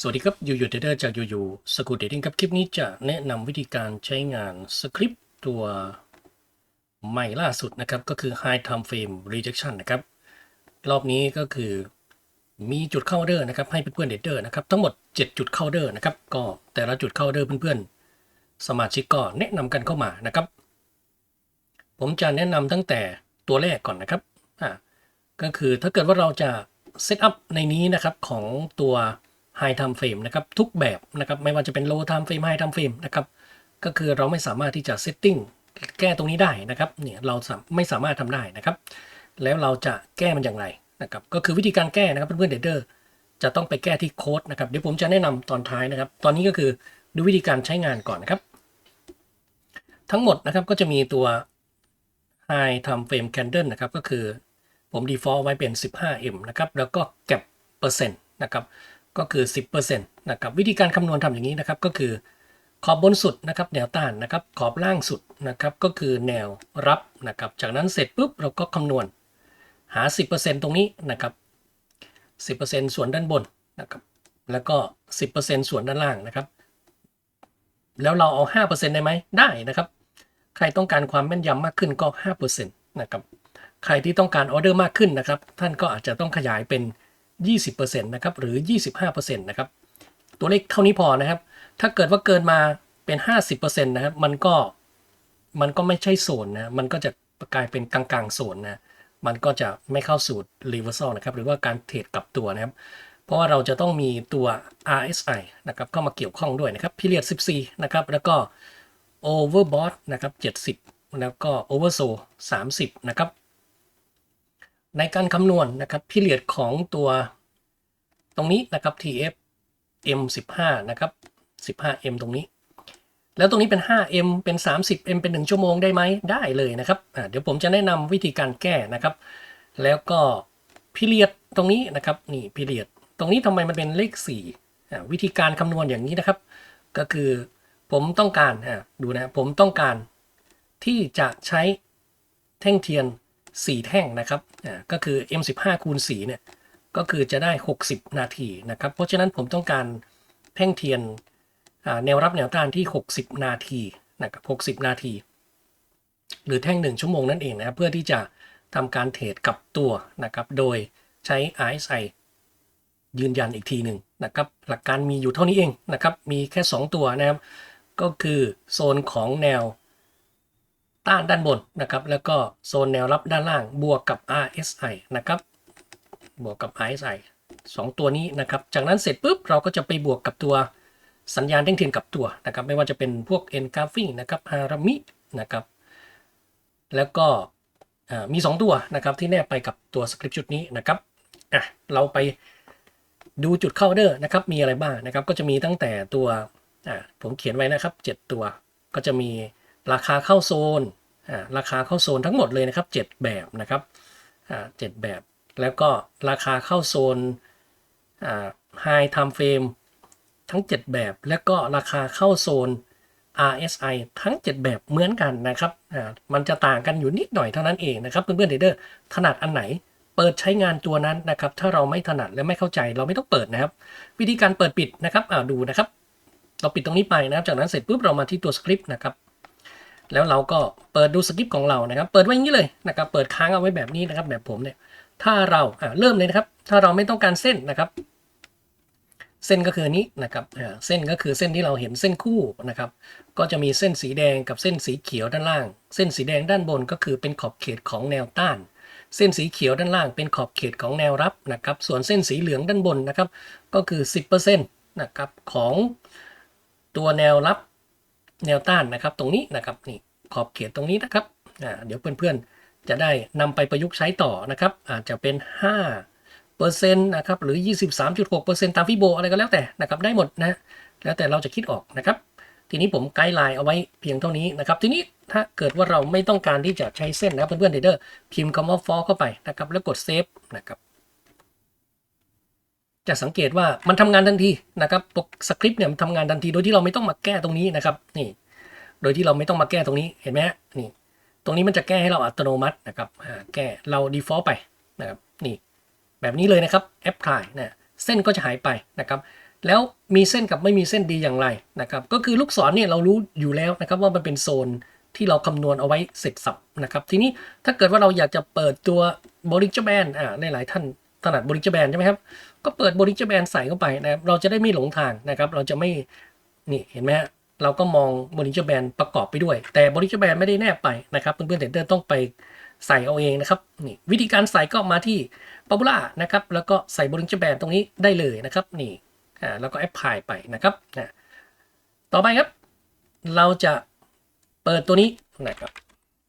สวัสดีครับยูยูเทเดอร์จากยูยูสกูตเดตติ้งครับคลิปนี้จะแนะนำวิธีการใช้งานสคริปต์ตัวใหม่ล่าสุดนะครับ ก็คือ High Time Frame Rejection นะครับ รอบนี้ก็คือมีจุดเข้าเดอร์นะครับ ให้เพื่อนๆเดเดอร์นะครับ ทั้งหมด 7 จุดเข้าเดอร์นะครับ ก็แต่ละจุดเข้าเดอร์เพื่อนๆ สมาชิกก็แนะนำกันเข้ามานะครับ ผมจะแนะนำตั้งแต่ตัวแรกก่อนนะครับอ่าก็คือถ้าเกิดว่าเราจะเซตอัพในนี้นะครับของตัว High Time Frame นะครับทุกแบบนะครับไม่ว่าจะเป็น Low Time Frame High Time Frame นะครับก็คือเราไม่สามารถที่จะเซตติ้งแก้ตรงนี้ได้นะครับเนี่ยเราไม่สามารถทำได้นะครับ แล้วเราจะแก้มันอย่างไรนะครับก็คือวิธีการแก้นะครับเพื่อนๆเดเดอร์จะต้องไปแก้ที่โค้ดนะครับเดี๋ยวผมจะแนะนำตอนท้ายนะครับ ตอนนี้ก็คือดูวิธีการใช้งานก่อนนะครับ ทั้งหมดนะครับก็จะมีตัว High Time Frame Candle นะครับก็คือผม default ไว้เป็น 15m นะครับแล้วก็เก็บเปอร์เซ็นต์นะครับ ก็คือ 10%นะครับวิธีการคำนวณทำอย่างนี้นะครับก็คือ ขอบบนสุดนะครับแนวต้านนะครับขอบล่างสุดนะครับก็คือแนวรับนะครับจากนั้นเสร็จปุ๊บเราก็คำนวณหา 10%ตรงนี้นะครับ10%ส่วนด้านบนนะครับแล้วก็ 10%ส่วนด้านล่างนะครับ แล้วเราเอา 5%ได้ไหมได้นะครับ ใครต้องการความแม่นยำมากขึ้นก็ 5%นะครับใครที่ต้องการออเดอร์มากขึ้นนะครับ ท่านก็อาจจะต้องขยายเป็น 20%นะครับหรือ 25%นะครับตัวเลขเท่านี้พอนะครับ ถ้าเกิดว่าเกินมาเป็น 50%นะครับมันก็มันก็ไม่ใช่โซนนะมันก็จะกลายเป็นกลางๆโซนนะมันก็จะไม่เข้าสู่ reversal นะครับหรือว่าการเทรดกลับตัวนะครับ เพราะว่าเราจะต้องมีตัว RSI นะครับเข้ามาเกี่ยวข้องด้วยนะครับ period 14 นะครับ แล้วก็ overbought นะครับ 70 แล้วก็ oversold 30 นะครับ ในการคำนวณนะครับ period ของตัวตรงนี้นะครับ TF M15 นะครับ 15M ตรงนี้ แล้วตรงนี้เป็น 5M เป็น 30M เป็น 1 ชั่วโมงได้ไหมได้เลยนะครับเดี๋ยวผมจะแนะนำวิธีการแก้นะครับ แล้วก็ period ตรงนี้นะครับนี่ period ตรงนี้ทำไมมันเป็นเลข4อ่วิธีการคำนวณอย่างนี้นะครับ ก็คือผมต้องการดูนะผมต้องการที่จะใช้แท่งเทียน 4 แท่งนะครับอ่าก็คือ M15 คูณ4เนี่ยก็คือจะได้ 60 นาทีนะครับ เพราะฉะนั้นผมต้องการแท่งเทียนอ่าแนวรับแนวต้านที่ 60 นาทีนะครับ60 นาที หรือแท่ง 1 ชั่วโมงนั่นเองนะครับเพื่อที่จะทำการเทรดกับตัวนะครับโดยใช้ RSI ยืนยันอีกทีหนึ่งนะครับหลักการมีอยู่เท่านี้เองนะครับมีแค่ 2 ตัวนะครับก็คือโซนของแนว ต้านด้านบนนะครับ แล้วก็โซนแนวรับด้านล่างบวกกับ RSI นะครับ บวกกับ RSI 2 ตัวนี้นะครับ จากนั้นเสร็จปุ๊บเราก็จะไปบวกกับตัวสัญญาณเด้งเทียนกับตัวนะครับ ไม่ว่าจะเป็นพวก e n g r a p h i n g นะครับ h a r a m i นะครับ แล้วก็มี 2 ตัวนะครับที่แนบไปกับตัวสคริปต์ชุดนี้นะครับอะเราไปดูจุดเข้าเดอร์นะครับ มีอะไรบ้างนะครับ ก็จะมีตั้งแต่ตัวอ่าผมเขียนไว้นะครับ 7 ตัวก็จะมี ราคาเข้าโซนราคาเข้าโซนทั้งหมดเลยนะครับ 7 แบบนะครับอ่า7แบบแล้วก็ราคาเข้าโซนอ่า High Time Frame ทั้ง 7 แบบ แล้วก็ราคาเข้าโซน RSI ทั้ง 7 แบบเหมือนกันนะครับมันจะต่างกันอยู่นิดหน่อยเท่านั้นเองนะครับเพื่อนๆเดเดอร์ถนัดอันไหนเปิดใช้งานตัวนั้นนะครับ ถ้าเราไม่ถนัดและไม่เข้าใจเราไม่ต้องเปิดนะครับ วิธีการเปิดปิดนะครับอ่าดูนะครับ เราปิดตรงนี้ไปนะครับ จากนั้นเสร็จปุ๊บเรามาที่ตัวสคริปต์นะครับ แล้วเราก็เปิดดูสคริปต์ของเรานะครับ เปิดไว้อย่างนี้เลยนะครับ เปิดค้างเอาไว้แบบนี้นะครับ แบบผมเนี่ย ถ้าเราเริ่มเลยนะครับ ถ้าเราไม่ต้องการเส้นนะครับ เส้นก็คือนี้นะครับเส้นก็คือเส้นที่เราเห็นเส้นคู่นะครับ ก็จะมีเส้นสีแดงกับเส้นสีเขียวด้านล่าง เส้นสีแดงด้านบนก็คือเป็นขอบเขตของแนวต้านเส้นสีเขียวด้านล่างเป็นขอบเขตของแนวรับนะครับ ส่วนเส้นสีเหลืองด้านบนนะครับ ก็คือ 10%นะครับของตัวแนวรับ แนวต้านนะครับ ตรงนี้นะครับนี่ขอบเขตตรงนี้นะครับเดี๋ยวเพื่อนๆจะได้นำไปประยุกต์ใช้ต่อนะครับอาจจะเป็น 5เปอร์เซ็นต์นะครับหรือ 23.6%ตามฟิโบอะไรก็แล้วแต่นะครับได้หมดนะแล้วแต่เราจะคิดออกนะครับ ทีนี้ผมไกด์ไลน์เอาไว้เพียงเท่านี้นะครับ ทีนี้ถ้าเกิดว่าเราไม่ต้องการที่จะใช้เส้นนะเพื่อนๆเทรดเดอร์พิมพ์คำว่า for เข้าไปนะครับแล้วกดเซฟนะครับ จะสังเกตว่ามันทำงานทันทีนะครับปกสคริปต์เนี่ยมันทำงานทันทีโดยที่เราไม่ต้องมาแก้ตรงนี้นะครับนี่ โดยที่เราไม่ต้องมาแก้ตรงนี้เห็นไหมนี่ ตรงนี้มันจะแก้ให้เราอัตโนมัตินะครับอ่าแก้เรา default ไปนะครับนี่ แบบนี้เลยนะครับ apply นะเส้นก็จะหายไปนะครับ แล้วมีเส้นกับไม่มีเส้นดีอย่างไรนะครับก็คือลูกศรเนี่ยเรารู้อยู่แล้วนะครับว่ามันเป็นโซนที่เราคำนวณเอาไว้เสร็จสับนะครับทีนี้ถ้าเกิดว่าเราอยากจะเปิดตัวบริจแบนอ่าในหลายท่านถนัดบริจแบนใช่ไหมครับ ก็เปิดบริจแบนใส่เข้าไปนะครับเราจะได้ไม่หลงทางนะครับ เราจะไม่นี่เห็นไหมฮะเราก็มองบริจแบนประกอบไปด้วย แต่บริจแบนไม่ได้แนบไปนะครับเพื่อนๆเทรดเดอร์ต้องไปใส่เอาเองนะครับนี่วิธีการใส่ก็มาที่ p o p u l a r นะครับแล้วก็ใส่บริจแบนตรงนี้ได้เลยนะครับนี่อ่าแล้วก็แอปพลายไปนะครับนะต่อไปครับ เราจะเปิดตัวนี้นะครับ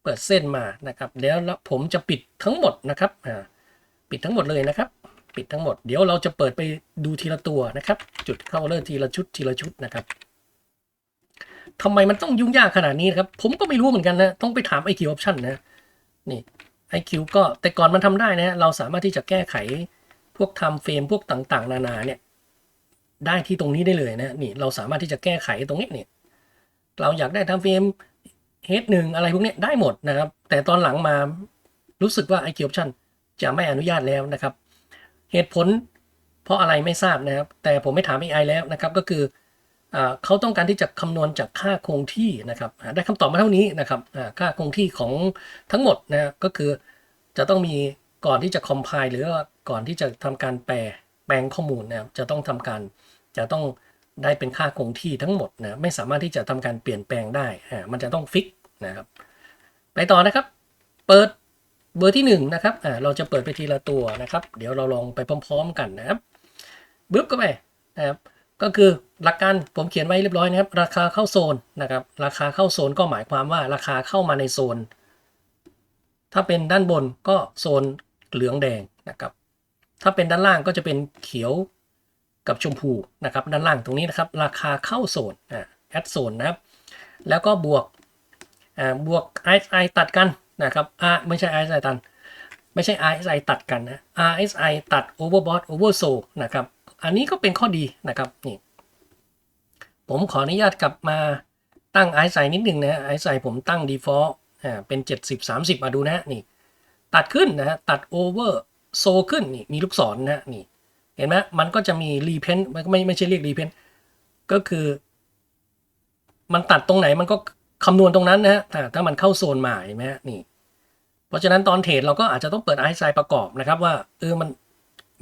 เปิดเส้นมานะครับ แล้วแล้วผมจะปิดทั้งหมดนะครับอ่าปิดทั้งหมดเลยนะครับ ปิดทั้งหมด เดี๋ยวเราจะเปิดไปดูทีละตัวนะครับ จุดเข้าเลอร์ทีละชุดทีละชุดนะครับทำไมมันต้องยุ่งยากขนาดนี้นะครับ ผมก็ไม่รู้เหมือนกันนะ ต้องไปถาม IQ Option นะ นี่ IQ ก็แต่ก่อนมันทำได้นะ เราสามารถที่จะแก้ไขพวก time frame พวกต่างๆ นานาเนี่ย ได้ที่ตรงนี้ได้เลยนะ นี่เราสามารถที่จะแก้ไขตรงนี้เนี่ย เราอยากได้ time frame H หนึ่งอะไรพวกนี้ได้หมดนะครับ แต่ตอนหลังมารู้สึกว่า IQ Option จะไม่อนุญาตแล้วนะครับ เหตุผล เพราะอะไรไม่ทราบนะครับ แต่ผมไม่ถาม AI แล้วนะครับ ก็คืออเขาต้องการที่จะคำนวณจากค่าคงที่นะครับ ได้คำตอบมาเท่านี้นะครับค่าคงที่ของทั้งหมดนะก็คือจะต้องมีก่อนที่จะ compile หรือว่าก่อนที่จะทำการแปลแปลงข้อมูลนะครับจะต้องทำการจะต้องได้เป็นค่าคงที่ทั้งหมดนะไม่สามารถที่จะทำการเปลี่ยนแปลงได้มันจะต้องฟิกนะครับ ไปต่อนะครับ เปิด เบอร์ที่1นะครับอ่าเราจะเปิดไปทีละตัวนะครับ เดี๋ยวเราลองไปพร้อม ๆ กันนะครับบึ๊บก็ไปนะครับก็คือหลักการผมเขียนไว้เรียบร้อยนะครับ ราคาเข้าโซนนะครับ ราคาเข้าโซนก็หมายความว่าราคาเข้ามาในโซน ถ้าเป็นด้านบนก็โซนเหลืองแดงนะครับ ถ้าเป็นด้านล่างก็จะเป็นเขียวกับชมพูนะครับด้านล่างตรงนี้นะครับ ราคาเข้าโซนอ่าแอดโซนนะครับ แล้วก็บวกอ่าบวก RSI ตัดกัน นะครับอ่าไม่ใช่ RSI ตัดไม่ใช่ RSI ตัดกันนะ RSI ตัด overbought oversold นะครับ อันนี้ก็เป็นข้อดีนะครับนี่ผมขออนุญาตกลับมาตั้ง RSI นิดหนึ่งนะ RSI ผมตั้ง default อ่าเป็น 70 30 มาดูนะนี่ ตัดขึ้นนะฮะตัด over sold ขึ้นนี่มีลูกศรนะนี่เห็นไหมมันก็จะมี repen ไม่ไม่ไม่ใช่เรียก repen ก็คือ มันตัดตรงไหนมันก็ คำนวณตรงนั้นนะฮะถ้ามันเข้าโซนหมาเห็นไหมฮะนี่ เพราะฉะนั้นตอนเทรดเราก็อาจจะต้องเปิด RSI ประกอบนะครับว่าเออมัน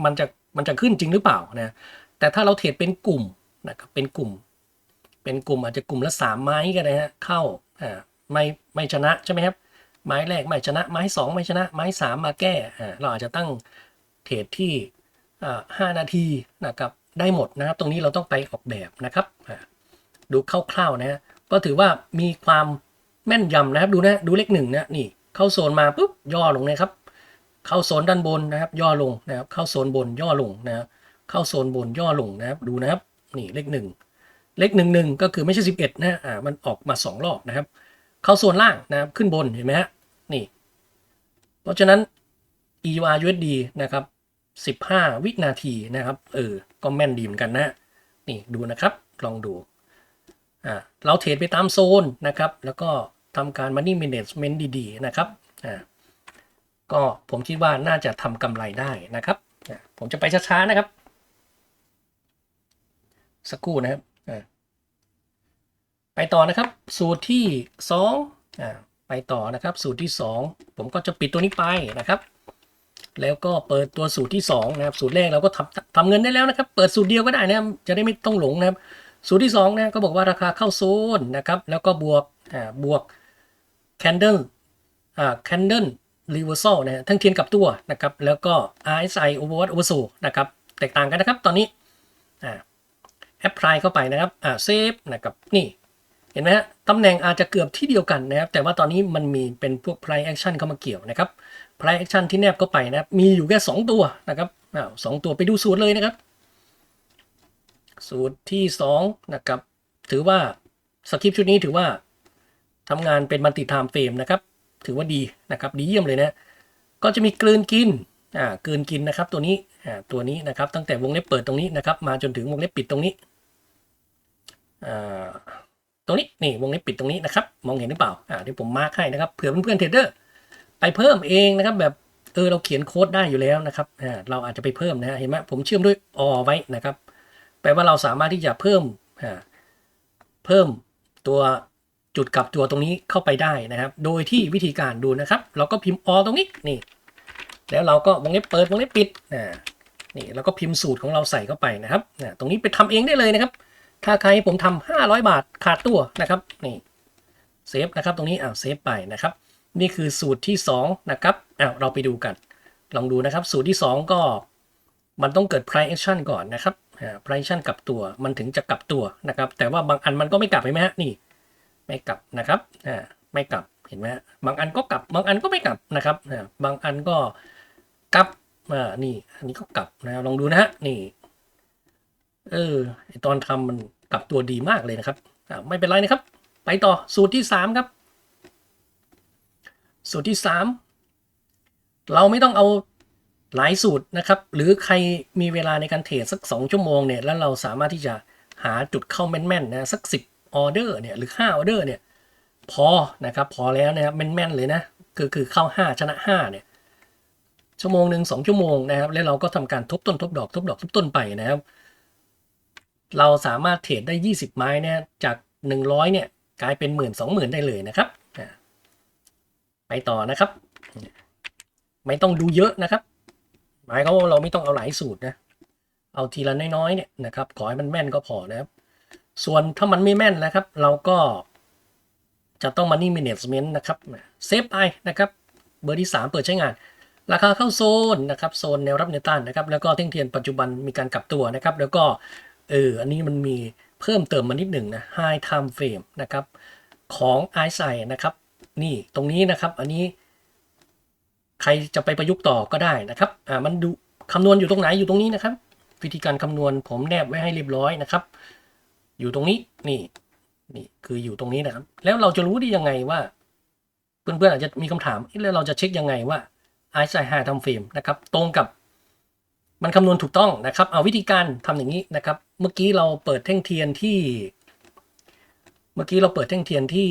มันจะมันจะขึ้นจริงหรือเปล่านะแต่ถ้าเราเทรดเป็นกลุ่มนะครับเป็นกลุ่ม เป็นกลุ่มอาจจะกลุ่มละสามไม้ก็ได้ฮะเข้าอ่าไม่ไม่ชนะใช่ไหมครับไม้แรกไม่ชนะ ไม้สองไม่ชนะ ไม้สามมาแก้อ่าเราอาจจะตั้งเทรดที่อ่าห้านาทีนะครับได้หมดนะครับ ตรงนี้เราต้องไปออกแบบนะครับอ่าดูคร่าวๆนะฮะ ก็ถือว่ามีความแม่นยำนะครับดูนะดูเลขหนึ่งนะนี่เข้าโซนมาปุ๊บย่อลงนะครับ เข้าโซนด้านบนนะครับ ย่อลงนะครับ เข้าโซนบนย่อลงนะครับเข้าโซนบนย่อลงนะครับ ดูนะครับ นี่เลขหนึ่งเลขหนึ่งหนึ่งก็คือไม่ใช่สิบเอ็ดนะอ่ามันออกมาสองรอบนะครับ เข้าโซนล่างนะครับขึ้นบนเห็นไหมฮะนี่ เพราะฉะนั้น EUR USD นะครับสิบห้าวินาทีนะครับ เออ ก็แม่นดีเหมือนกันนะ นี่ดูนะครับ ลองดู เราเทรดไปตามโซนนะครับ แล้วก็ทำการ money management ดีๆ นะครับอ่าก็ผมคิดว่าน่าจะทำกำไรได้นะครับ ผมจะไปช้าๆ นะครับ สักครู่นะครับอ่าไปต่อนะครับ สูตรที่สองอ่าไปต่อนะครับ สูตรที่สองผมก็จะปิดตัวนี้ไปนะครับ แล้วก็เปิดตัวสูตรที่สองนะครับ สูตรแรกเราก็ทำทำเงินได้แล้วนะครับ เปิดสูตรเดียวก็ได้นะครับจะได้ไม่ต้องหลงนะครับ สูตรที่2นะก็บอกว่าราคาเข้าโซนนะครับแล้วก็บวกบวก candle อ่า candle reversal นะฮะทั้งเทียนกับตัวนะครับแล้วก็ RSI overbought oversold นะครับแตกต่างกันนะครับตอนนี้แอ่า apply เข้าไปนะครับอ่า save นะครับนี่เห็นไหมฮะตำแหน่งอาจจะเกือบที่เดียวกันนะครับ แต่ว่าตอนนี้มันมีเป็นพวก price action เข้ามาเกี่ยวนะครับ price action ที่แนบเข้าไปนะครับมีอยู่แค่ 2 ตัวนะครับอ้าวสองตัวไปดูสูตรเลยนะครับ สูตรที่ 2 นะครับ ถือว่าสคริปต์ชุดนี้ถือว่าทำงานเป็นมัลติไทม์เฟรมนะครับ ถือว่าดีนะครับดีเยี่ยมเลยนะ ก็จะมีกลืนกินอ่ากลืนกินนะครับตัวนี้อ่าตัวนี้นะครับตั้งแต่วงเล็บเปิดตรงนี้นะครับ มาจนถึงวงเล็บปิดตรงนี้อ่าตรงนี้นี่วงเล็บปิดตรงนี้นะครับ มองเห็นหรือเปล่าอ่าเดี๋ยวผมมาร์คให้นะครับเผื่อเพื่อนๆเทรดเดอร์ไปเพิ่มเองนะครับ แบบเออเราเขียนโค้ดได้อยู่แล้วนะครับอ่าเราอาจจะไปเพิ่มนะเห็นไหมผมเชื่อมด้วยอไว้นะครับ แปลว่าเราสามารถที่จะเพิ่มเพิ่มตัวจุดกลับตัวตรงนี้เข้าไปได้นะครับ โดยที่วิธีการดูนะครับ เราก็พิมพ์อตรงนี้นี่ แล้วเราก็วงเล็บเปิดวงเล็บปิดอ่านี่แล้วก็พิมพ์สูตรของเราใส่เข้าไปนะครับอ่าตรงนี้ไปทำเองได้เลยนะครับ ถ้าใครให้ผมทำ500 บาทขาดตัวนะครับนี่เซฟนะครับตรงนี้อ่าเซฟไปนะครับ นี่คือสูตรที่ 2 นะครับอ้าวเราไปดูกัน ลองดูนะครับ สูตรที่ 2 ก็มันต้องเกิด price action ก่อนนะครับ อ่า price action กลับตัวมันถึงจะกลับตัวนะครับ แต่ว่าบางอันมันก็ไม่กลับเห็นไหมฮะนี่ไม่กลับนะครับอ่าไม่กลับเห็นไหมบางอันก็กลับบางอันก็ไม่กลับนะครับอ่าบางอันก็กลับอ่านี่อันนี้ก็กลับนะลองดูนะฮะนี่เออตอนทำมันกลับตัวดีมากเลยนะครับอ่าไม่เป็นไรนะครับ ไปต่อสูตรที่สามครับ สูตรที่สามเราไม่ต้องเอา หลายสูตรนะครับ หรือใครมีเวลาในการเทรดสัก 2 ชั่วโมงเนี่ยแล้วเราสามารถที่จะหาจุดเข้าแม่นๆนะสัก 10ออเดอร์เนี่ยหรือ5ออเดอร์เนี่ยพอนะครับพอแล้วนะครับแม่นๆเลยนะคือคือเข้า 5 ชนะ5เนี่ยชั่วโมงหนึ่งสองชั่วโมงนะครับ แล้วเราก็ทำการทบต้นทบดอกทบดอกทบต้นไปนะครับ เราสามารถเทรดได้ 20 ไม้เนี่ยจาก 100เนี่ยกลายเป็นหมื่นสองหมื่นได้เลยนะครับไปต่อนะครับ ไม่ต้องดูเยอะนะครับ มายควาว่าเราไม่ต้องเอาหลายสูตรนะ เอาทีละน้อยๆเนี่ยนะครับ ขอให้มันแม่นก็พอนะครับ ส่วนถ้ามันไม่แม่นนะครับ เราก็จะต้องมานี่ management นะครับเซฟไปนะครับ เบอร์ที่ 3 เปิดใช้งาน ราคาเข้าโซนนะครับโซนแนวรับแนวต้านนะครับ แล้วก็เท่งเทียนปัจจุบันมีการกลับตัวนะครับ แล้วก็เอออันนี้มันมีเพิ่มเติมมานิดหนึ่งนะ high time frame นะครับของ i s i นะครับ นี่ตรงนี้นะครับ อันนี้ ใครจะไปประยุกต์ต่อก็ได้นะครับอ่ามันดูคำนวณอยู่ตรงไหนอยู่ตรงนี้นะครับ วิธีการคำนวณผมแนบไว้ให้เรียบร้อยนะครับ อยู่ตรงนี้นี่นี่คืออยู่ตรงนี้นะครับ แล้วเราจะรู้ได้ยังไงว่า เพื่อนๆอาจจะมีคำถามแล้วเราจะเช็คยังไงว่า i s i 5ทำเฟรมนะครับ ตรงกับมันคำนวณถูกต้องนะครับ เอาวิธีการทำอย่างนี้นะครับ เมื่อกี้เราเปิดแท่งเทียนที่ เมื่อกี้เราเปิดแท่งเทียนที่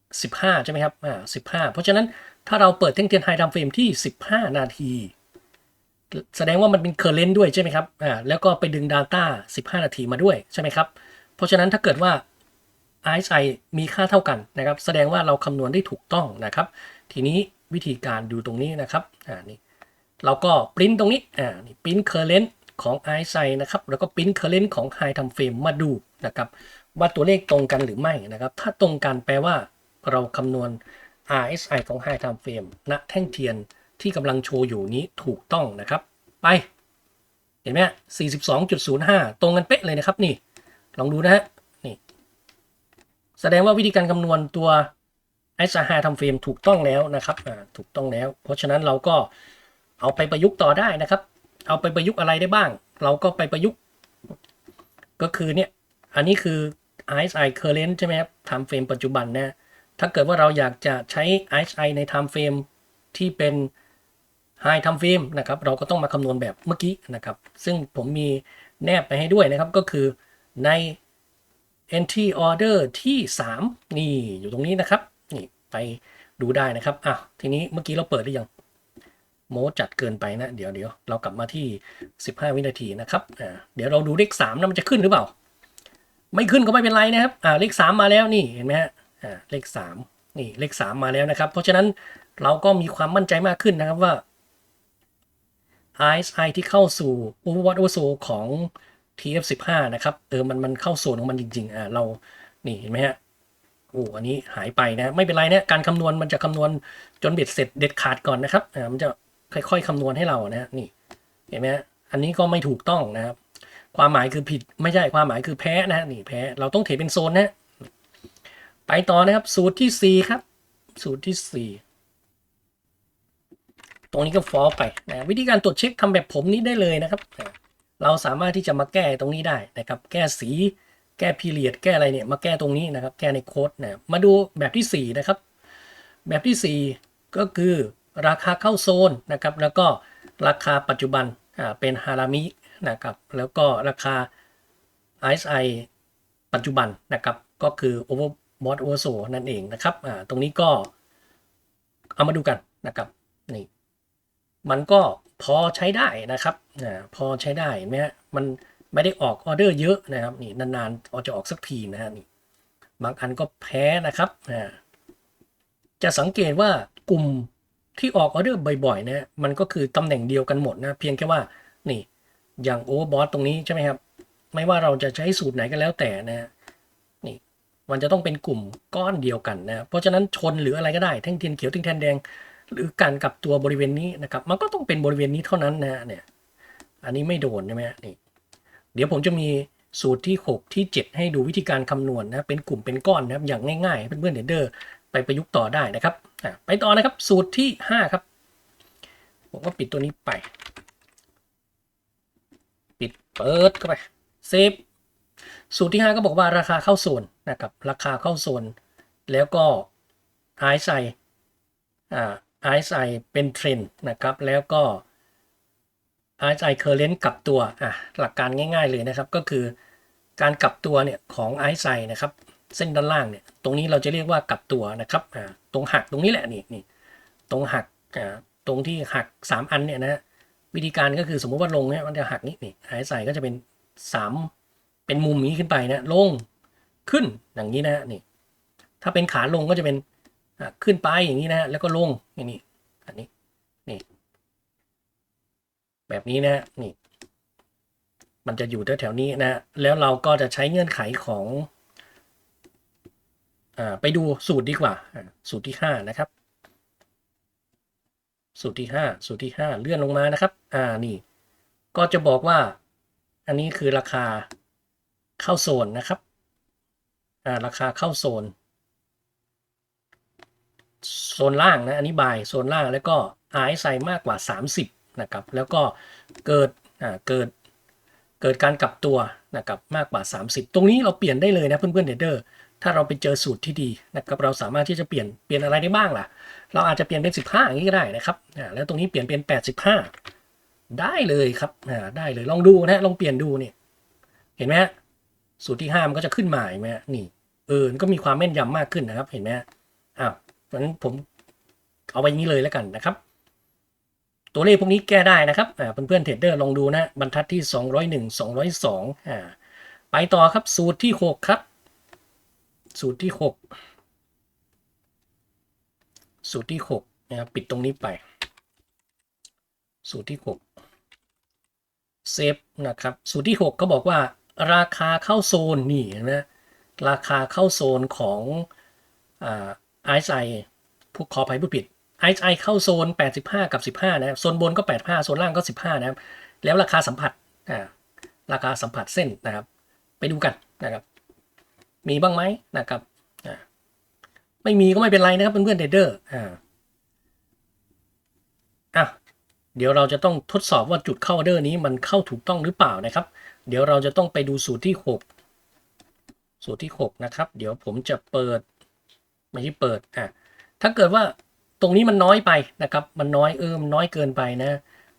15 ใช่ไหมครับอ่า15เพราะฉะนั้น ถ้าเราเปิดแท่งเทียนไฮดัมเฟรมที่ 15 นาที แสดงว่ามันเป็นเคอร์เรนต์ด้วยใช่ไหมครับอ่าแล้วก็ไปดึง Data 15 นาทีมาด้วยใช่ไหมครับ เพราะฉะนั้นถ้าเกิดว่า RSI มีค่าเท่ากันนะครับ แสดงว่าเราคำนวณได้ถูกต้องนะครับ ทีนี้วิธีการดูตรงนี้นะครับอ่านี่เราก็ปริ้นตรงนี้อ่านี่ปริ้นเคอร์เรนต์ของ RSI นะครับแล้วก็ปริ้นเคอร์เรนต์ของ High Time Frame มาดูนะครับว่าตัวเลขตรงกันหรือไม่นะครับ ถ้าตรงกันแปลว่าเราคำนวณ RSI ของ High Time Frame ณแท่งเทียนที่กำลังโชว์อยู่นี้ถูกต้องนะครับ ไป เห็นไหม42.05 ตรงกันเป๊ะเลยนะครับนี่ ลองดูนะฮะนี่ แสดงว่าวิธีการคำนวณตัว RSI High Time Frame ถูกต้องแล้วนะครับถูกต้องแล้ว เพราะฉะนั้นเราก็เอาไปประยุกต์ต่อได้นะครับ เอาไปประยุกต์อะไรได้บ้าง เราก็ไปประยุกต์ ก็คือเนี่ย อันนี้คือ RSI current ใช่ไหมครับ time frame ปัจจุบันนะ ถ้าเกิดว่าเราอยากจะใช้ RSI ใน time frame ที่เป็น high time frame นะครับ เราก็ต้องมาคำนวณแบบเมื่อกี้นะครับ ซึ่งผมมีแนบไปให้ด้วยนะครับ ก็คือใน entry order ที่ 3 นี่อยู่ตรงนี้นะครับ นี่ไปดูได้นะครับ อะ ทีนี้เมื่อกี้เราเปิดหรือยัง โมจัดเกินไปนะ เดี๋ยวเดี๋ยวเรากลับมาที่ 15 วินาทีนะครับ อ่า เดี๋ยวเราดูเลข3นะมันจะขึ้นหรือเปล่า ไม่ขึ้นก็ไม่เป็นไรนะครับ อ่า เลข 3 มาแล้วนี่ เห็นไหมฮะ เลข 3 นี่เลข 3 มาแล้วนะครับ เพราะฉะนั้นเราก็มีความมั่นใจมากขึ้นนะครับว่า RSI ที่เข้าสู่ Overwatt Oversold ของ TF15 นะครับเออมันมันเข้าโซนของมันจริงๆอ่าเรานี่เห็นไหมฮะโอ้อันนี้หายไปนะไม่เป็นไรนะการคำนวณมันจะคำนวณจนเบ็ดเสร็จเด็ดขาดก่อนนะครับอ่ามันจะค่อยๆคำนวณให้เรานะนี่เห็นไหมฮะอันนี้ก็ไม่ถูกต้องนะครับ ความหมายคือผิดไม่ใช่ความหมายคือแพ้นะฮะนี่แพ้เราต้องเทเป็นโซนนะ ไปต่อนะครับ สูตรที่ 4 ครับ สูตรที่ 4 ตรงนี้ก็ฟอลไปนะวิธีการตรวจเช็คทำแบบผมนี้ได้เลยนะครับ เราสามารถที่จะมาแก้ตรงนี้ได้นะครับ แก้สี แก้พีเรียด แก้อะไรเนี่ย มาแก้ตรงนี้นะครับ แก้ในโค้ดนะ มาดูแบบที่ 4 นะครับ แบบที่ 4 ก็คือราคาเข้าโซนนะครับ แล้วก็ราคาปัจจุบันเป็นฮารามินะครับ แล้วก็ราคา RSI ปัจจุบันนะครับ ก็คือ Overbought Oversold นั่นเองนะครับอ่าตรงนี้ก็เอามาดูกันนะครับนี่มันก็พอใช้ได้นะครับอ่าพอใช้ได้เห็นไหมฮะมันไม่ได้ออกออเดอร์เยอะนะครับนี่นานๆออกจะออกสักทีนะฮะนี่บางอันก็แพ้นะครับอ่าจะสังเกตว่ากลุ่มที่ออกออเดอร์บ่อยๆนะมันก็คือตำแหน่งเดียวกันหมดนะเพียงแค่ว่านี่อย่างโอเวอร์บอสตรงนี้ใช่ไหมครับไม่ว่าเราจะใช้สูตรไหนก็แล้วแต่นะ มันจะต้องเป็นกลุ่มก้อนเดียวกันนะเพราะฉะนั้นชนหรืออะไรก็ได้แท่งเทียนเขียวแท่งแทนแดง หรือการกลับตัวบริเวณนี้นะครับมันก็ต้องเป็นบริเวณนี้เท่านั้นนะเนี่ยอันนี้ไม่โดนใช่ไหมนี่เดี๋ยวผมจะมีสูตรที่ 6 ที่ 7 ให้ดูวิธีการคำนวณนะเป็นกลุ่มเป็นก้อนนะครับอย่างง่ายๆเพื่อนๆเดเดอร์ไปประยุกต์ต่อได้นะครับไปต่อนะครับสูตรที่ 5 ครับ ผมก็ปิดตัวนี้ไป ปิดเปิดเข้าไปเซฟสูตรที่ 5 ก็บอกว่าราคาเข้าโซน นะครับราคาเข้าโซน แล้วก็ไอซ์ไซอ่าไอซ์ไซเป็นเทรนด์นะครับแล้วก็ไอซ์ไซเคอร์เรนต์กลับตัวอะหลักการง่ายๆเลยนะครับก็คือการกลับตัวเนี่ยของไอซ์ไซนะครับเส้นด้านล่างเนี่ยตรงนี้เราจะเรียกว่ากลับตัวนะครับอ่าตรงหักตรงนี้แหละนี่นี่ตรงหักอ่าตรงที่หัก 3 อันเนี่ยนะวิธีการก็คือสมมุติว่าลงเนี่ยมันจะหักนี่นี่ไอซ์ไซก็จะเป็น 3 เป็นมุมนี้ขึ้นไปนะลง ขึ้นอย่างนี้นะนี่ ถ้าเป็นขาลงก็จะเป็นขึ้นไปอย่างนี้นะแล้วก็ลงอย่างนี้อันนี้นี่ แบบนี้นะนี่ มันจะอยู่แถวๆนี้นะ แล้วเราก็จะใช้เงื่อนไขของอ่าไปดูสูตรดีกว่าอ่า สูตรที่ห้านะครับ สูตรที่ห้าสูตรที่ห้าเลื่อนลงมานะครับ อ่านี่ ก็จะบอกว่า อันนี้คือราคาเข้าโซนนะครับ อ่าราคาเข้าโซน โซนล่างนะอันนี้บายโซนล่างแล้วก็ RSI มากกว่า 30นะครับแล้วก็เกิดอ่าเกิดเกิดการกลับตัวนะครับมากกว่า 30 ตรงนี้เราเปลี่ยนได้เลยนะเพื่อนๆเทรดเดอร์ถ้าเราไปเจอสูตรที่ดีนะครับเราสามารถที่จะเปลี่ยนเปลี่ยนอะไรได้บ้างล่ะ เราอาจจะเปลี่ยนเป็น 15 อย่างนี้ก็ได้นะครับอ่าแล้วตรงนี้เปลี่ยนเป็น 85 ได้เลยครับอ่าได้เลยลองดูนะลองเปลี่ยนดูเนี่ยเห็นไหมฮะ สูตรที่ห้ามันก็จะขึ้นมาเห็นไหมฮะนี่เออมันก็มีความแม่นยำมากขึ้นนะครับ เห็นไหมอ้าวเพราะฉะนั้นผมเอาไว้อย่างนี้เลยแล้วกันนะครับ ตัวเลขพวกนี้แก้ได้นะครับอ่าเพื่อนๆเทรดเดอร์ลองดูนะบรรทัดที่ 201 202อ่าไปต่อครับสูตรที่ 6 ครับ สูตรที่ 6 สูตรที่6นะครับปิดตรงนี้ไป สูตรที่6เซฟนะครับ สูตรที่6เขาบอกว่า ราคาเข้าโซนนี่นะราคาเข้าโซนของไอซ์ไอผู้ขอภัยผู้ผิดไอซ์ไอเข้าโซน 85 กับ 15 นะครับโซนบนก็ 85 โซนล่างก็ 15 นะครับ แล้วราคาสัมผัสอ่าราคาสัมผัสเส้นนะครับ ไปดูกันนะครับ มีบ้างไหมนะครับไม่มีก็ไม่เป็นไรนะครับเพื่อนๆเทรดเดอร์อ่าอะเดี๋ยวเราจะต้องทดสอบว่าจุดเข้าออเดอร์นี้มันเข้าถูกต้องหรือเปล่านะครับ เดี๋ยวเราจะต้องไปดูสูตรที่ 6 สูตรที่ 6 นะครับ เดี๋ยวผมจะเปิดไม่ใช่เปิดอะถ้าเกิดว่าตรงนี้มันน้อยไปนะครับ มันน้อยเออมันน้อยเกินไปนะ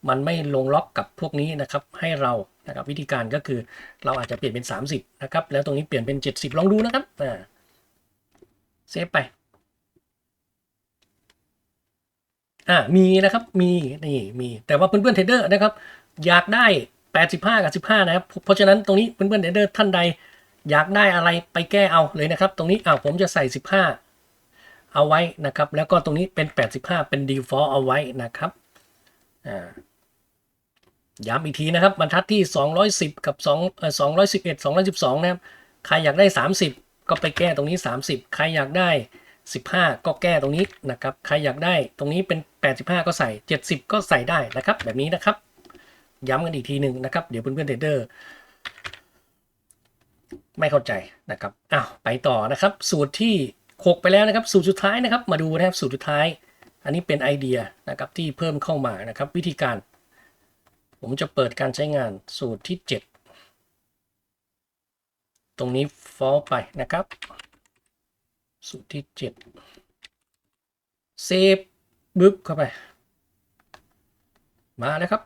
มันไม่ลงล็อกกับพวกนี้นะครับ ให้เรานะครับวิธีการก็คือเราอาจจะเปลี่ยนเป็น 30 นะครับ แล้วตรงนี้เปลี่ยนเป็น 70 ลองดูนะครับอ่าเซฟไปอ่ามีนะครับมีนี่มีแต่ว่าเพื่อนๆเทรดเดอร์นะครับ อยากได้ 85 กับ 15 นะครับ เพราะฉะนั้นตรงนี้เพื่อนๆเดเดอร์ท่านใด อยากได้อะไรไปแก้เอาเลยนะครับ ตรงนี้อ้าวผมจะใส่ 15 เอาไว้นะครับ แล้วก็ตรงนี้เป็น 85 เป็น default เอาไว้นะครับอ่าย้ำอีกทีนะครับบรรทัดที่ 210 กับ2เอ่อ211 212 นะครับ ใครอยากได้ 30 ก็ไปแก้ตรงนี้ 30 ใครอยากได้ 15 ก็แก้ตรงนี้นะครับ ใครอยากได้ตรงนี้เป็น 85 ก็ใส่ 70 ก็ใส่ได้นะครับ แบบนี้นะครับ ย้ำกันอีกทีหนึ่งนะครับ เดี๋ยวเพื่อนๆเทรดเดอร์ไม่เข้าใจนะครับอ้าวไปต่อนะครับ สูตรที่6ไปแล้วนะครับ สูตรสุดท้ายนะครับ มาดูนะครับสูตรสุดท้าย อันนี้เป็นไอเดียนะครับที่เพิ่มเข้ามานะครับ วิธีการ ผมจะเปิดการใช้งานสูตรที่ 7 ตรงนี้ฟอลไปนะครับ สูตรที่ 7 เซฟบึ๊บเข้าไป มาแล้วครับ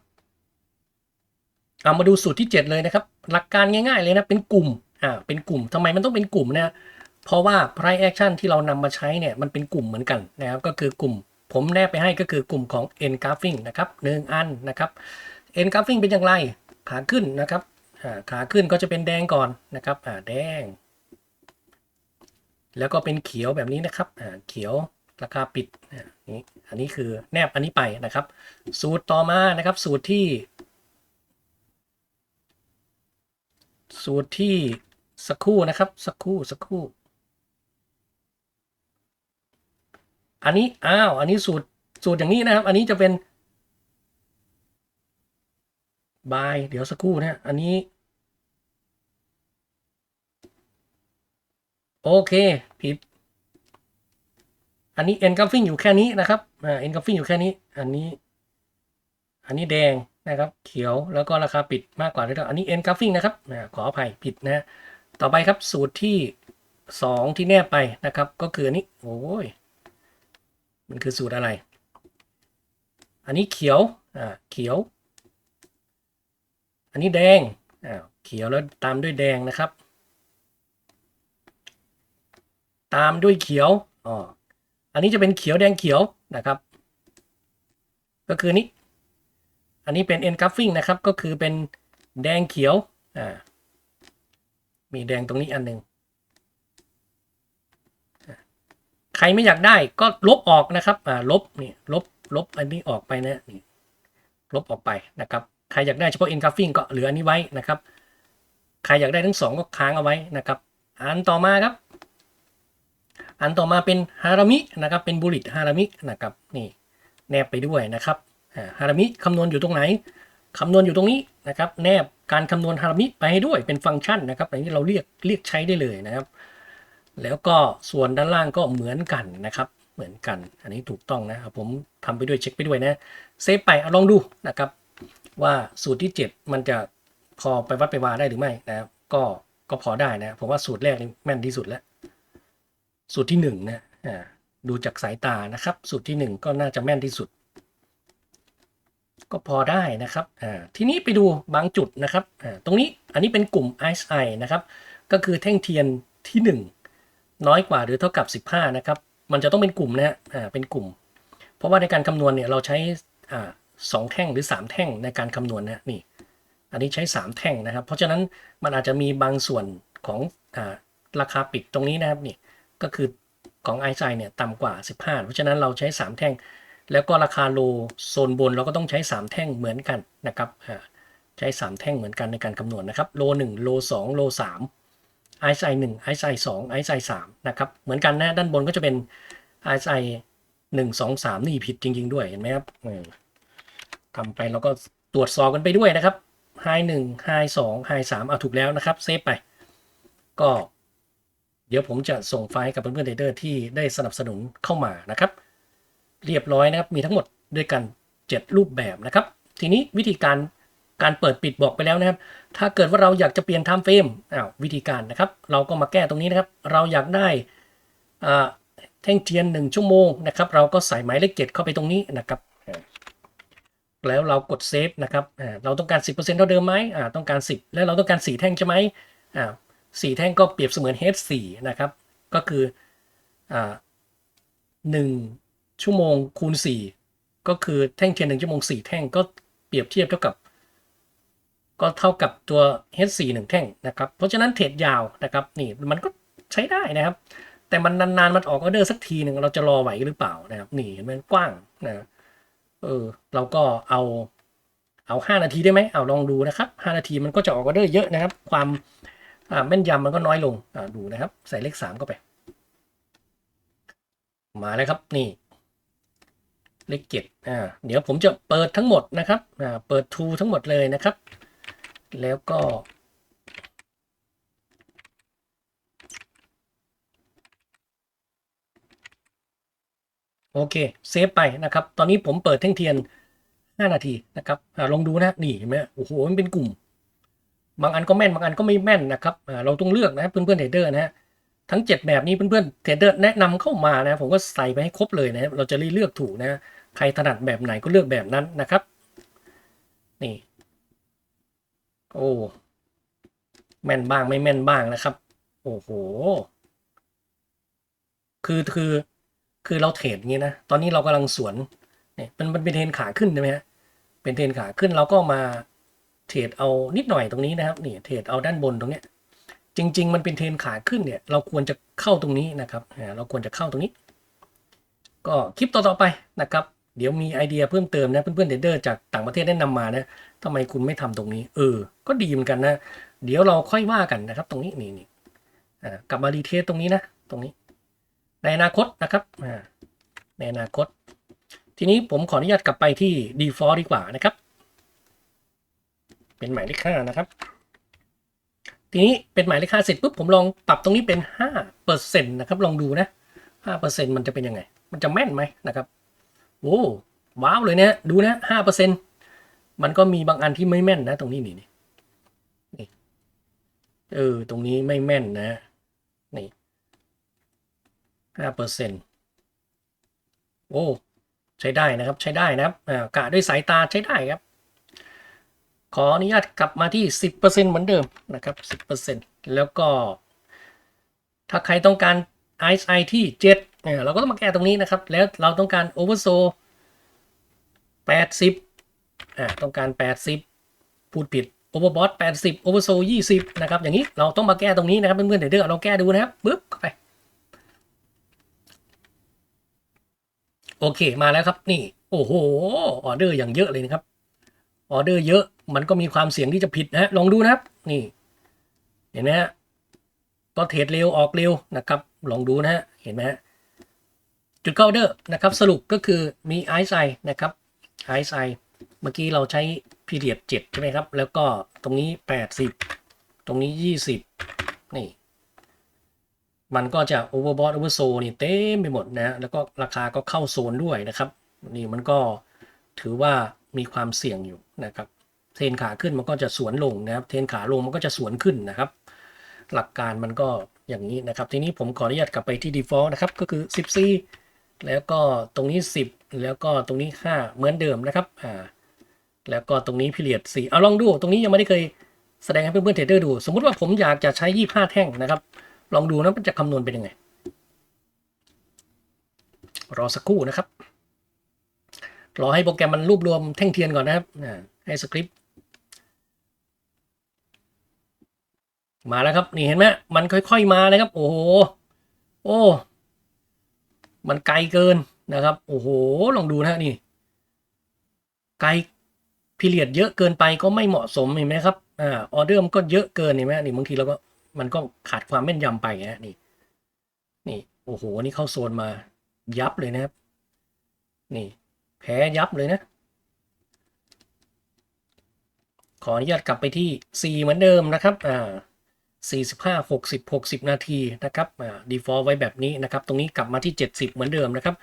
เอามาดูสูตรที่ 7 เลยนะครับ หลักการง่ายๆเลยนะ เป็นกลุ่ม อ่า เป็นกลุ่มทำไมมันต้องเป็นกลุ่มนะเพราะว่า price action ที่เรานำมาใช้เนี่ย มันเป็นกลุ่มเหมือนกันนะครับ ก็คือกลุ่ม ผมแนบไปให้ก็คือกลุ่มของ n graphing นะครับหนึ่งอันนะครับ n graphing เป็นอย่างไร ขาขึ้นนะครับ อ่า ขาขึ้นก็จะเป็นแดงก่อนนะครับ อ่า แดง แล้วก็เป็นเขียวแบบนี้นะครับ อ่า เขียวราคาปิดนี่อันนี้คือแนบอันนี้ไปนะครับ สูตรต่อมานะครับ สูตรที่ สูตรที่สักครู่นะครับ สักครู่สักครู่ อันนี้อ้าวอันนี้สูตรสูตรอย่างนี้นะครับ อันนี้จะเป็นบายเดี๋ยวสักครู่นะอันนี้ โอเคผิดอันนี้ engulfing อยู่แค่นี้นะครับอ่า engulfing อยู่แค่นี้ อันนี้ อันนี้แดง นะครับ เขียวแล้วก็ราคาปิดมากกว่าด้วยอันนี้ engulfing นะครับขออภัยผิดนะต่อไปครับสูตรที่สองที่แนบไปนะครับ ก็คืออันนี้โอ้ยมันคือสูตรอะไร อันนี้เขียวอ่าเขียว อันนี้แดงอ่าเขียวแล้วตามด้วยแดงนะครับ ตามด้วยเขียวอ๋ออันนี้จะเป็นเขียวแดงเขียวนะครับ ก็คือนี้ อันนี้เป็น engulfing นะครับ ก็คือเป็นแดงเขียวอ่ามีแดงตรงนี้อันหนึ่งใครไม่อยากได้ก็ลบออกนะครับอ่าลบนี่ลบลบอันนี้ออกไปนะนี่ลบออกไปนะครับ ใครอยากได้เฉพาะ engulfing ก็เหลืออันนี้ไว้นะครับ ใครอยากได้ทั้งสองก็ค้างเอาไว้นะครับ อันต่อมาครับ อันต่อมาเป็นฮารามินะครับ เป็นบุริตฮารามินะครับ นี่แนบไปด้วยนะครับ ฮารามิคำนวณอยู่ตรงไหนคำนวณอยู่ตรงนี้นะครับแนบการคำนวณฮารามิไปให้ด้วยเป็นฟังก์ชันนะครับอันนี้เราเรียกเรียกใช้ได้เลยนะครับ แล้วก็ส่วนด้านล่างก็เหมือนกันนะครับเหมือนกัน อันนี้ถูกต้องนะครับผมทำไปด้วยเช็คไปด้วยนะเซฟไปเอาลองดูนะครับว่าสูตรที่ 7 มันจะพอไปวัดไปวาได้หรือไม่นะครับก็ก็พอได้นะผมว่าสูตรแรกนี่แม่นที่สุดแล้ว สูตรที่หนึ่งนะอ่าดูจากสายตานะครับ สูตรที่หนึ่งก็น่าจะแม่นที่สุด ก็พอได้นะครับทีนี้ไปดูบางจุดนะครับตรงนี้อันนี้เป็นกลุ่ม RSI นะครับ ก็คือแท่งเทียนที่ 1 น้อยกว่าหรือเท่ากับ 15 นะครับ มันจะต้องเป็นกลุ่มนะฮะเป็นกลุ่ม เพราะว่าในการคำนวณเนี่ยเราใช้สองแท่งหรือ 3 แท่งในการคำนวณนะนี่ อันนี้ใช้ 3 แท่งนะครับ เพราะฉะนั้นมันอาจจะมีบางส่วนของอราคาปิดตรงนี้นะครับนี่ก็คือของไอซ์เนี่ยต่ำกว่า 15 เพราะฉะนั้นเราใช้ 3 แท่ง แล้วก็ราคาโลโซนบนเราก็ต้องใช้ 3 แท่งเหมือนกันนะครับใช้ 3 แท่งเหมือนกันในการคำนวณนะครับโล1โล2โล3ไอซ์ไอ1ไอซ์ไอ2ไอซ์ไอ3นะครับเหมือนกันนะด้านบนก็จะเป็นไอซ์ไอ1 2 3 นี่ผิดจริง ๆ ด้วยเห็นไหมครับทำไปแล้วก็ตรวจสอบกันไปด้วยนะครับไฮหนึ่งไฮสองไฮสามเอาถูกแล้วนะครับเซฟไป ก็เดี๋ยวผมจะส่งไฟล์กับเพื่อนๆเทรดเดอร์ที่ได้สนับสนุนเข้ามานะครับ เรียบร้อยนะครับ มีทั้งหมดด้วยกัน 7 รูปแบบนะครับ ทีนี้วิธีการการเปิดปิดบอกไปแล้วนะครับ ถ้าเกิดว่าเราอยากจะเปลี่ยนไทม์เฟรมอ้าววิธีการนะครับ เราก็มาแก้ตรงนี้นะครับ เราอยากได้แท่งเทียน 1 ชั่วโมงนะครับ เราก็ใส่หมายเลข7เข้าไปตรงนี้นะครับ แล้วเรากดเซฟนะครับเราต้องการ 10%เท่าเดิมไหมต้องการ 10 แล้วเราต้องการ 4 แท่งใช่ไหมสี่แท่งก็เปรียบเสมือน H4 นะครับ ก็คืออ่าหนึ่ง ชั่วโมงคูณสี่ก็คือแท่งเทียนหนึ่งชั่วโมงสี่แท่งก็เปรียบเทียบเท่ากับ ก็เท่ากับตัว H4 หนึ่งแท่งนะครับ เพราะฉะนั้นเทรดยาวนะครับนี่มันก็ใช้ได้นะครับ แต่มันนานๆมันออกออเดอร์สักทีหนึ่งเราจะรอไหวหรือเปล่านะครับนี่มันกว้างนะเออเราก็เอาเอาห้านาทีได้ไหมเอาลองดูนะครับห้านาทีมันก็จะออกออเดอร์เยอะนะครับ ความอ่าแม่นยำมันก็น้อยลงดูนะครับ ใส่เลขสามเข้าไป มาแล้วครับนี่ เลขเจ็ดอ่าเดี๋ยวผมจะเปิดทั้งหมดนะครับอ่าเปิดทูทั้งหมดเลยนะครับ แล้วก็ โอเค เซฟไปนะครับ ตอนนี้ผมเปิดแท่งเทียน 5 นาทีนะครับอาลองดูนะนี่เห็นไหมโอ้โหมันเป็นกลุ่ม บางอันก็แม่นบางอันก็ไม่แม่นนะครับอ่าเราต้องเลือกนะครับเพื่อนๆเทรดเดอร์นะฮะทั้ง 7 แบบนี้เพื่อนๆเทรดเดอร์แนะนำเข้ามานะผมก็ใส่ไปให้ครบเลยนะเราจะได้เลือกถูกนะ ใครถนัดแบบไหนก็เลือกแบบนั้นนะครับ นี่ โอ้แม่นบ้างไม่แม่นบ้างนะครับ โอ้โห คือคือคือเราเทรดงนี้นะ ตอนนี้เรากำลังสวนเนี่ยมันมันเป็นเทรนขาขึ้นใช่ไหมฮะ เป็นเทรนขาขึ้นเราก็มาเทรดเอานิดหน่อยตรงนี้นะครับนี่เทรดเอาด้านบนตรงเนี้ย จริง ๆ มันเป็นเทรนขาขึ้นเนี่ย เราควรจะเข้าตรงนี้นะครับเราควรจะเข้าตรงนี้ ก็คลิปต่อๆไปนะครับ เดี๋ยวมีไอเดียเพิ่มเติมนะเพื่อนๆเทรดเดอร์จากต่างประเทศแนะนำมานะทำไมคุณไม่ทำตรงนี้ เออ ก็ดีเหมือนกันนะ เดี๋ยวเราค่อยว่ากันนะครับ ตรงนี้นี่นี่กลับมารีเทสตรงนี้นะ ตรงนี้ ในอนาคตนะครับในอนาคต ทีนี้ผมขออนุญาตกลับไปที่ default ดีกว่านะครับ เป็นหมายเลขห้านะครับ ทีนี้เป็นหมายเลขห้าเสร็จปุ๊บผมลองปรับตรงนี้เป็นห้าเปอร์เซ็นต์นะครับ ลองดูนะห้าเปอร์เซ็นต์มันจะเป็นยังไง มันจะแม่นไหมนะครับ โอ้ว้าวเลยเนี่ยดูนะห้าเปอร์เซ็นต์มันก็มีบางอันที่ไม่แม่นนะ ตรงนี้นี่นี่เออตรงนี้ไม่แม่นนะนี่ห้าเปอร์เซ็นต์โอ้ใช้ได้นะครับใช้ได้นะครับอ่ากะด้วยสายตาใช้ได้ครับ ขออนุญาตกลับมาที่10%เหมือนเดิมนะครับ10%แล้วก็ ถ้าใครต้องการ RSI ที่7เนี่ย เราก็ต้องมาแก้ตรงนี้นะครับ แล้วเราต้องการ Oversold 80อ่าต้องการ80พูดผิด Overbought 80 Oversold 20นะครับ อย่างนี้เราต้องมาแก้ตรงนี้นะครับเพื่อนๆเดี๋ยวเราแก้ดูนะครับปึ๊บเข้าไปโอเคมาแล้วครับนี่ โอ้โหออเดอร์อย่างเยอะเลยนะครับออเดอร์เยอะมันก็มีความเสี่ยงที่จะผิดนะฮะลองดูนะครับ นี่ เห็นไหมฮะก็เทรดเร็วออกเร็วนะครับ ลองดูนะฮะเห็นไหมฮะ จุดเข้าเดอร์นะครับสรุปก็คือมีไอซ์ไอนะครับไอซ์ไอเมื่อกี้เราใช้พีเรียด7ใช่ไหมครับ แล้วก็ตรงนี้ 80 ตรงนี้ 20 นี่ มันก็จะโอเวอร์บอทโอเวอร์โซนี่เต็มไปหมดนะ แล้วก็ราคาก็เข้าโซนด้วยนะครับ นี่มันก็ถือว่ามีความเสี่ยงอยู่นะครับเทนขาขึ้นมันก็จะสวนลงนะครับ เทนขาลงมันก็จะสวนขึ้นนะครับ หลักการมันก็อย่างนี้นะครับ ทีนี้ผมขออนุญาตกลับไปที่ default นะครับ ก็คือ 14 แล้วก็ตรงนี้ 10 แล้วก็ตรงนี้ 5 เหมือนเดิมนะครับอ่าแล้วก็ตรงนี้พิเรียด4เอาลองดู ตรงนี้ยังไม่ได้เคยแสดงให้เพื่อนๆเทรดเดอร์ดู สมมุติว่าผมอยากจะใช้ 25 แท่งนะครับ ลองดูนะมันจะคำนวณเป็นยังไง รอสักครู่นะครับ รอให้โปรแกรมมันรวบรวมแท่งเทียนก่อนนะครับอ่ให้สคริปต์มาแล้วครับ นี่เห็นไหมมันค่อย ๆ มาเลยครับ โอ้โห โอ้ มันไกลเกินนะครับ โอ้โห ลองดูนะนี่ ไกลพิเรียดเยอะเกินไปก็ไม่เหมาะสมเห็นไหมครับ อ่า ออเดอร์มันก็เยอะเกินเห็นไหมนี่บางทีเราก็มันก็ขาดความแม่นยำไปฮะนี่ นี่ โอ้โห นี่เข้าโซนมา ยับเลยนะครับ นี่ แพ้ยับเลยนะ ขออนุญาตกลับไปที่4เหมือนเดิมนะครับ อ่า 45 60 60 นาทีนะครับอ่า default ไว้แบบนี้นะครับ ตรงนี้กลับมาที่ 70 เหมือนเดิมนะครับ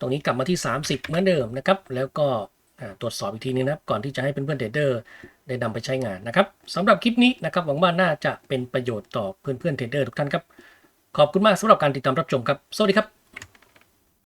ตรงนี้กลับมาที่ 30 เหมือนเดิมนะครับ แล้วก็ตรวจสอบอีกทีนึงนะครับ ก่อนที่จะให้เพื่อนๆเทรดเดอร์ได้นำไปใช้งานนะครับสำหรับคลิปนี้นะครับ หวังว่าน่าจะเป็นประโยชน์ต่อเพื่อนๆเทรดเดอร์ทุกท่านครับ ขอบคุณมากสำหรับการติดตามรับชมครับ สวัสดีครับ